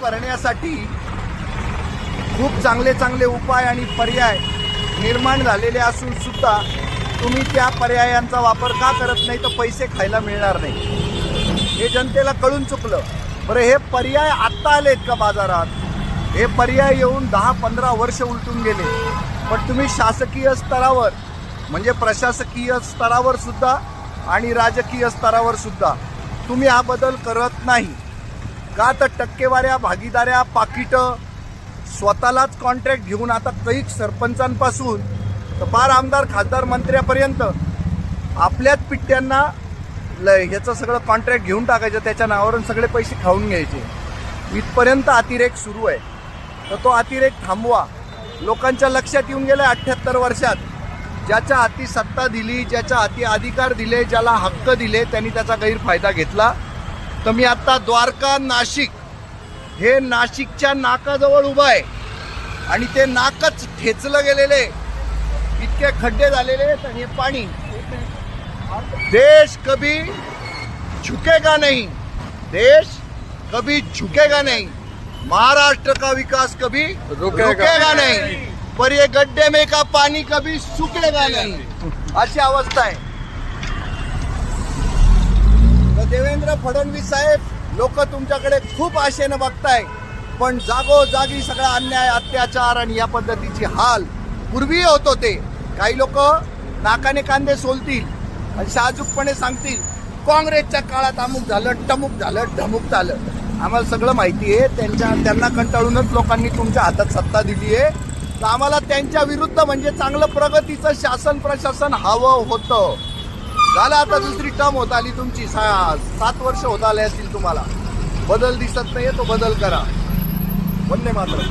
भरण्यासाठी खूप चांगले चांगले उपाय आणि पर्याय निर्माण झालेले असून सुद्धा तुम्ही त्या पर्यायांचा वापर का करत नाही तर पैसे खायला मिळणार नाही. हे जनतेला कळून चुकलं. बरं हे पर्याय आत्ता आलेत का बाजारात? हे पर्याय येऊन दहा पंधरा वर्ष उलटून गेले. पण तुम्ही शासकीय स्तरावर म्हणजे प्रशासकीय स्तरावर सुद्धा आणि राजकीय स्तरावर सुद्धा तुम्ही हा बदल करत नाही. का तर टक्केवाऱ्या भागीदाऱ्या पाकिटं स्वतःलाच कॉन्ट्रॅक्ट घेऊन आता कैक सरपंचांपासून तर फार आमदार खासदार मंत्र्यापर्यंत आपल्याच पिट्ट्यांना ल ह्याचं सगळं कॉन्ट्रॅक्ट घेऊन टाकायचं त्याच्या नावावरून सगळे पैसे खाऊन घ्यायचे. इथपर्यंत अतिरेक सुरू आहे. तर तो अतिरेक थांबवा. लोकांच्या लक्षात येऊन गेलं अठ्ठ्याहत्तर वर्षात. ज्याच्या हाती सत्ता दिली ज्याच्या हाती अधिकार दिले ज्याला हक्क दिले त्यांनी त्याचा गैरफायदा घेतला. तर मी आता द्वारका नाशिक. हे नाशिकच्या नाकाजवळ उभं आहे. आणि ते नाकच ठेचलं गेलेले इतके खड्डे झालेले आहेत आणि हे पाणी. देश कभी झुकेगा नहीं. देश कभी झुकेगा नहीं. महाराष्ट्र का विकास कभी रुकेगा रुकेगा नहीं. पर ये गड्ढे में का पानी कभी सुकेगा नहीं. अशी अवस्था आहे तर देवेंद्र फडणवीस साहेब लोक तुमच्याकडे खूप आशेनं बघताय पण जागोजागी सगळा अन्याय अत्याचार आणि या पद्धतीची हाल पूर्वी होत होते काही लोक नाकाने कांदे सोलतील आणि साजूकपणे सांगतील काँग्रेसच्या काळात अमुक झालं टमुक झालं ढमुक झालं. आम्हाला सगळं माहिती आहे. त्यांच्या त्यांना कंटाळूनच लोकांनी तुमच्या हातात सत्ता दिली आहे. तर आम्हाला त्यांच्या विरुद्ध म्हणजे चांगलं प्रगतीचं शासन प्रशासन हवं होतं. झालं आता दुसरी टर्म होत आली तुमची. सा सात वर्ष होत आले असतील तुम्हाला. बदल दिसत नाही तो बदल करा. वंदे मात्र.